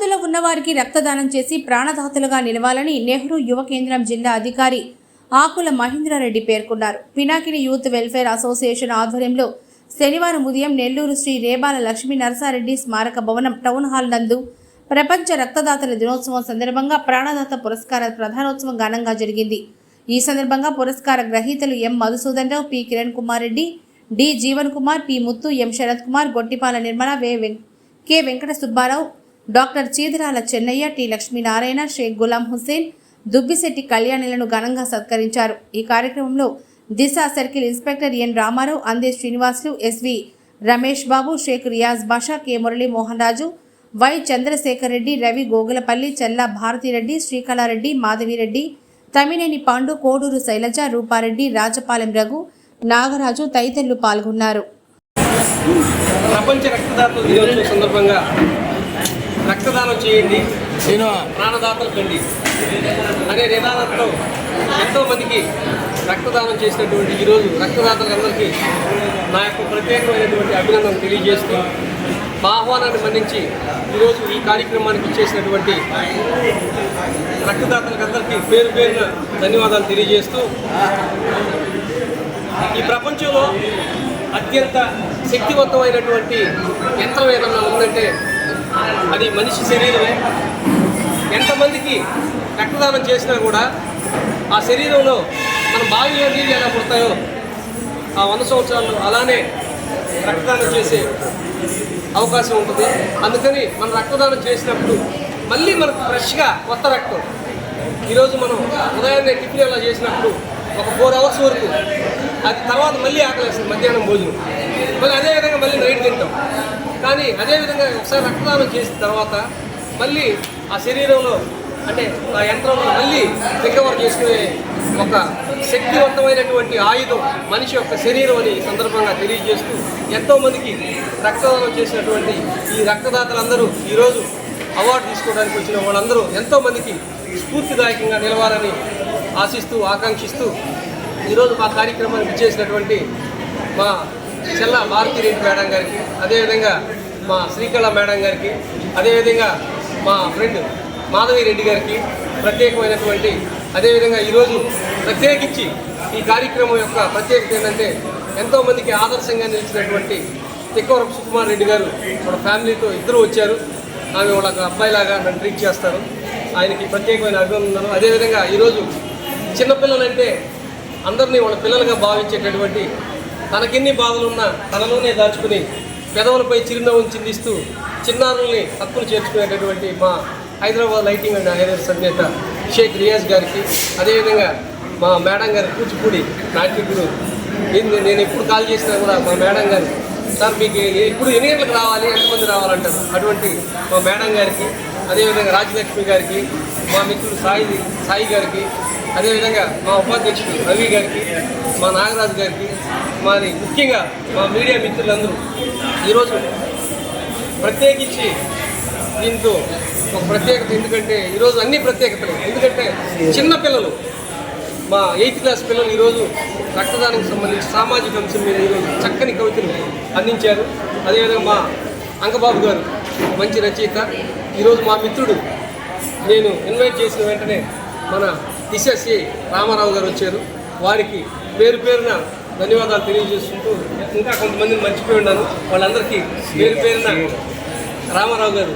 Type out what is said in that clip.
పేదవారికి రక్తదానం చేసి ప్రాణదాతలుగా నిలవాలని నెహ్రూ యువ కేంద్రం జిల్లా అధికారి ఆకుల మహేంద్రారెడ్డి పేర్కొన్నారు. పినాకిని యూత్ వెల్ఫేర్ అసోసియేషన్ ఆధ్వర్యంలో శనివారం ఉదయం నెల్లూరు శ్రీ రేబాల లక్ష్మీ నరసారెడ్డి స్మారక భవనం టౌన్ హాల్ నందు ప్రపంచ రక్తదాతల దినోత్సవం సందర్భంగా ప్రాణదాత పురస్కార ప్రధానోత్సవం ఘనంగా జరిగింది. ఈ సందర్భంగా పురస్కార గ్రహీతలు M. Madhusudan Rao P. Kiran Kumar Reddy D. Jeevan Kumar P. Muthu M. Sarath Kumar Gottipala Nirmala వే K. Venkata Subbarao doctor Cheedarala Chennaiah T. Lakshminarayana Shaik Gulam Hussain Dubbisetti కళ్యాణులను ఘనంగా సత్కరించారు. ఈ కార్యక్రమంలో Disha circle inspector N. Ramarao Ande Srinivasulu S V Ramesh Babu Shaik Riyaz Basha K. Murali Mohan Raju Y. Chandrasekhar Reddy Ravi Gogulapalli Chella Bharathireddy Srikalareddy Madhavireddy Tammineni Pandu Koduru Sailaja Rupareddy Rajapalem Raghu Nagaraju తదితరులు పాల్గొన్నారు. ప్రపంచ రక్తదాతల దినోత్సవం సందర్భంగా రక్తదానం చేయండి. నేను ప్రాణదాతలు కండి. అనే నినాదంతో ఎంతో మందికి రక్తదానం చేసినటువంటి ఈరోజు రక్తదాతలందరికీ నా యొక్క ప్రత్యేకమైనటువంటి అభినందన తెలియజేస్తూ మా ఆహ్వానాన్ని మన్నించి ఈరోజు ఈ కార్యక్రమానికి ఇచ్చేసినటువంటి రక్తదాతలకందరికీ పేరు పేరున ధన్యవాదాలు తెలియజేస్తూ ఈ ప్రపంచంలో అత్యంత శక్తివంతమైనటువంటి యంత్రం ఏదన్నా ఉందంటే అది మనిషి శరీరమే. ఎంతమందికి రక్తదానం చేసినా కూడా ఆ శరీరంలో మన బావిలో నీళ్ళు ఎలా పుడతాయో ఆ వంద సంవత్సరాలు అలానే రక్తదానం చేసే అవకాశం ఉంటుంది. అందుకని మనం రక్తదానం చేసినప్పుడు మళ్ళీ మనకు ఫ్రెష్గా కొత్త రక్తం. ఈరోజు మనం ఉదయాన్నే టిఫిన్ అలా చేసినప్పుడు ఒక ఫోర్ అవర్స్ వరకు అది తర్వాత మళ్ళీ ఆకలేస్తుంది మధ్యాహ్నం భోజనం. మళ్ళీ అదే కానీ అదేవిధంగా ఒకసారి రక్తదానం చేసిన తర్వాత మళ్ళీ ఆ శరీరంలో అంటే ఆ యంత్రంలో మళ్ళీ రికవర్ చేసుకునే ఒక శక్తివంతమైనటువంటి ఆయుధం మనిషి యొక్క శరీరం అని సందర్భంగా తెలియజేస్తూ ఎంతోమందికి రక్తదానం చేసినటువంటి ఈ రక్తదాతలందరూ ఈరోజు అవార్డు తీసుకోవడానికి వచ్చిన వాళ్ళందరూ ఎంతోమందికి స్ఫూర్తిదాయకంగా నిలవాలని ఆశిస్తూ ఆకాంక్షిస్తూ ఈరోజు మా కార్యక్రమానికి ఇచ్చేసినటువంటి మా చెల్ల భారతిరెడ్డి మేడం గారికి అదేవిధంగా మా శ్రీకళ మేడం గారికి అదేవిధంగా మా ఫ్రెండ్ మాధవి రెడ్డి గారికి ప్రత్యేకమైనటువంటి అదేవిధంగా ఈరోజు ప్రత్యేకించి ఈ కార్యక్రమం యొక్క ప్రత్యేకత ఏంటంటే ఎంతోమందికి ఆదర్శంగా నిలిచినటువంటి తిక్కవరపు సుకుమార్ రెడ్డి గారు మన ఫ్యామిలీతో ఇద్దరు వచ్చారు. ఆమె వాళ్ళ అబ్బాయిలాగా నన్ను ట్రీట్ చేస్తారు. ఆయనకి ప్రత్యేకమైన అభినందనలు. అదేవిధంగా ఈరోజు చిన్నపిల్లలంటే అందరినీ వాళ్ళ పిల్లలుగా భావించేటటువంటి తనకిన్ని బాధలున్నా తనలోనే దాచుకుని పెదవులపై చిరునవ్వును చిందిస్తూ చిన్నారుల్ని హక్కులు చేర్చుకునేటటువంటి మా హైదరాబాద్ లైటింగ్ అండ్ హైదరాబాద్ అధినేత షేక్ రియాజ్ గారికి అదేవిధంగా మా మేడం గారి కూచిపూడి నాట్యకుడు నేను నేను ఎప్పుడు కాల్ చేసినా కూడా మా మేడం గారు సార్ మీకు ఇప్పుడు ఎన్ని గంటలకు రావాలి? ఎంతమంది రావాలంటారు? అటువంటి మా మేడం గారికి అదేవిధంగా రాజలక్ష్మి గారికి మా మిత్రుడు సాయి సాయి గారికి అదేవిధంగా మా ఉపాధ్యక్షుడు రవి గారికి మా నాగరాజు గారికి మరి ముఖ్యంగా మా మీడియా మిత్రులందరూ ఈరోజు ప్రత్యేకించి దీంతో ఒక ప్రత్యేకత ఎందుకంటే ఈరోజు అన్ని ప్రత్యేకతలు. ఎందుకంటే చిన్న పిల్లలు మా ఎయిత్ క్లాస్ పిల్లలు ఈరోజు రక్తదానానికి సంబంధించి సామాజిక అంశం మీద ఈరోజు చక్కని కవితలు అందించారు. అదేవిధంగా మా అంకబాబు గారు మంచి రచయిత. ఈరోజు మా మిత్రుడు నేను ఇన్వైట్ చేసిన వెంటనే మన దిశ రామారావు గారు వచ్చారు. వారికి పేరు పేరున ధన్యవాదాలు తెలియజేసుకుంటూ ఇంకా కొంతమందిని మర్చిపోయి ఉన్నాను వాళ్ళందరికీ పేరు పేరున రామారావు గారు.